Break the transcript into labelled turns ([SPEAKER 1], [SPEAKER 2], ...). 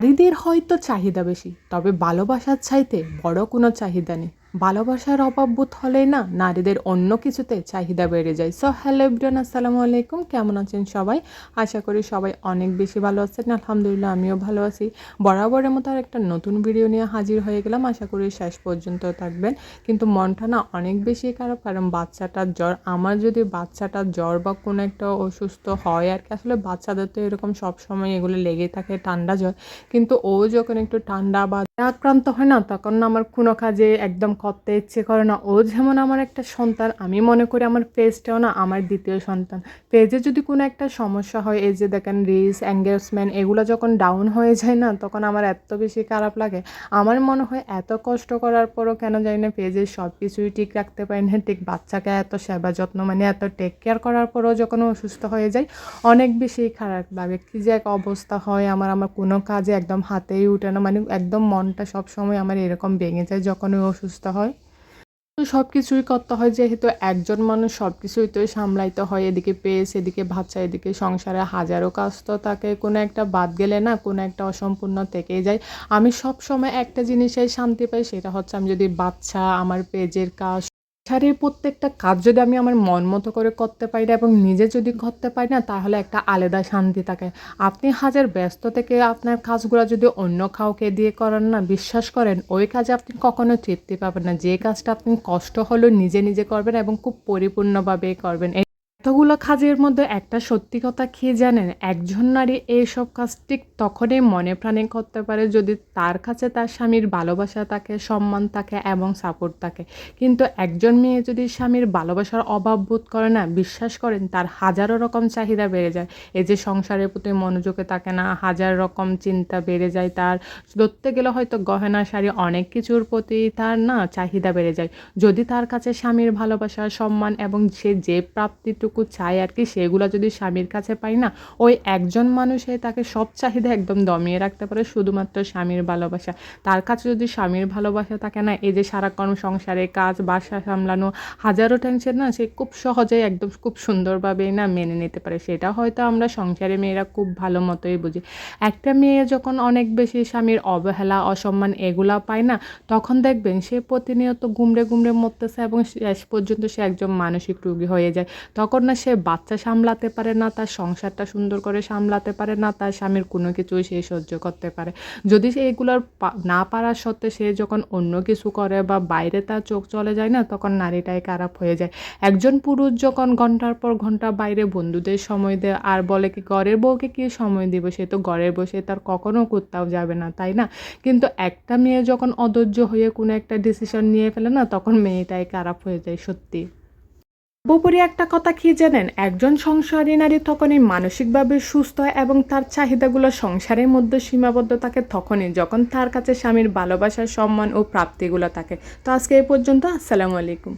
[SPEAKER 1] নারীদের হয়তো চাহিদা বেশি তবে ভালোবাসার চাইতে বড় কোনো চাহিদা নেই। ভালোবাসার অভাব বোধ হলেই না নারীদের অন্য কিছুতে চাহিদা বেড়ে যায়। সো হ্যালো ইব্রান আসসালামু আলাইকুম। কেমন আছেন সবাই? আশা করি সবাই অনেক বেশি ভালো আছেন। আলহামদুলিল্লাহ, আমিও ভালো আছি। বরাবরের মতো আর একটা নতুন ভিডিও নিয়ে হাজির হয়ে গেলাম। আশা করি শেষ পর্যন্ত থাকবেন। কিন্তু মনটা না অনেক বেশি খারাপ, কারণ বাচ্চাটার জ্বর, আমার যদি বাচ্চাটার জ্বর বা কোনো একটা অসুস্থ হয় আর কি, আসলে বাচ্চাদের তো এরকম সবসময় এগুলো লেগে থাকে, ঠান্ডা জ্বর। কিন্তু ও যখন একটু ঠান্ডা বা আক্রান্ত হয় না, তখন আমার কোনো কাজে একদম করতে ইচ্ছে করে না। ও যেমন আমার একটা সন্তান, আমি মনে করি আমার পেজটাও না আমার দ্বিতীয় সন্তান। পেজে যদি কোনো একটা সমস্যা হয়, এই যে দেখেন রিস এঙ্গেজমেন্ট এগুলো যখন ডাউন হয়ে যায় না, তখন আমার এত বেশি খারাপ লাগে। আমার মনে হয় এত কষ্ট করার পরও কেন জানি না পেজে সব কিছুই ঠিক রাখতে পারি না। ঠিক বাচ্চাকে এত সেবা যত্ন মানে এত টেক কেয়ার করার পরও যখন অসুস্থ হয়ে যায়, অনেক বেশি খারাপ লাগে। কী যে এক অবস্থা হয়, আমার আমার কোনো কাজে একদম হাতেই উঠে না। মানে একদম মনটা সব সময় আমার এরকম ভেঙে যায় যখন ও অসুস্থ হয়। তো সব কিছুই করতে হয়, যেহেতু একজন মানুষ সব কিছুই তো সামলাইতে হয়, এদিকে পেস, এদিকে বাচ্চা এদিকে সংসারে হাজারো কাজ তো তাকে কোনো একটা বাদ গেলে না, কোনো একটা অসম্পূর্ণ থেকেই যায়। আমি সব সময় একটা জিনিসে শান্তি পাই, সেটা হচ্ছে আমি যদি বাচ্চা, আমার পেজের কাজ সংসারের প্রত্যেকটা কাজ যদি আমি আমার মন মতো করে করতে পারি না এবং নিজে যদি করতে পারি না, তাহলে একটা আলাদা শান্তি থাকে। আপনি হাজার ব্যস্ত থেকে আপনার কাজগুলো যদি অন্য কাউকে দিয়ে করেন না, বিশ্বাস করেন, ওই কাজে আপনি কখনো তৃপ্তি পাবেন না। যে কাজটা আপনি কষ্ট হলেও নিজে নিজে করবেন এবং খুব পরিপূর্ণভাবে করবেন। এতগুলো কাজের মধ্যে একটা সত্যি কথা খেয়ে জানেন? একজন নারী এইসব কাজ ঠিক তখনই মনে প্রাণে করতে পারে যদি তার কাছে তার স্বামীর ভালোবাসা থাকে, সম্মান থাকে এবং সাপোর্ট থাকে। কিন্তু একজন মেয়ে যদি স্বামীর ভালোবাসার অভাব বোধ করে না, বিশ্বাস করেন তার হাজারো রকম চাহিদা বেড়ে যায়। এই যে সংসারের প্রতি মনোযোগে থাকে না, হাজার রকম চিন্তা বেড়ে যায় তার। ধরতে গেলে হয়তো গহনা, শাড়ি অনেক কিছুর প্রতি তার না চাহিদা বেড়ে যায়। যদি তার কাছে স্বামীর ভালোবাসা, সম্মান এবং সে যে প্রাপ্তিটুকু চায় আর কি, সেগুলো যদি স্বামীর কাছে পাই না, ওই একজন মানুষে তাকে সব চাহিদা একদম দমিয়ে রাখতে পারে শুধুমাত্র স্বামীর ভালোবাসা। তার কাছে যদি স্বামীর ভালোবাসা থাকে না, এই যে সারাক্ষণ সংসারে কাজ, বাসা সামলানো, হাজারো টেনশন না, সে খুব সহজেই একদম খুব সুন্দরভাবেই না মেনে নিতে পারে। সেটা হয়তো আমরা সংসারে মেয়েরা খুব ভালো মতোই বুঝি। একটা মেয়ে যখন অনেক বেশি স্বামীর অবহেলা, অসম্মান এগুলা পায় না, তখন দেখবেন সে প্রতিনিয়ত গুমড়ে গুমড়ে মরতেছে এবং শেষ পর্যন্ত সে একজন মানসিক রোগী হয়ে যায়। তখন না সে বাচ্চা সামলাতে পারে না, তার সংসারটা সুন্দর করে সামলাতে পারে না, তার স্বামীর কোনো কিছুই সে সহ্য করতে পারে। যদি সে এগুলোর না পারার সত্ত্বে সে যখন অন্য কিছু করে বা বাইরে তার চোখ চলে যায় না, তখন নারীটাই খারাপ হয়ে যায়। একজন পুরুষ যখন ঘণ্টার পর ঘণ্টা বাইরে বন্ধুদের সময় দেয়, আর বলে কি ঘরের বউকে কি সময় দিব? সে তো ঘরের বসে তার কখনো কোথাও যাবে না, তাই না? কিন্তু একটা মেয়ে যখন অধৈর্য হয়ে কোনো একটা ডিসিশন নিয়ে ফেলে না, তখন মেয়েটাই খারাপ হয়ে যায়, সত্যি। সর্বোপরি একটা কথা কি জানেন? একজন সংসারী নারী তখনই মানসিকভাবে সুস্থ এবং তার চাহিদাগুলো সংসারের মধ্যে সীমাবদ্ধ থাকে তখনই, যখন তার কাছে স্বামীর ভালোবাসার সম্মান ও প্রাপ্তিগুলো থাকে। তো আজকে এই পর্যন্ত, আসসালামু আলাইকুম।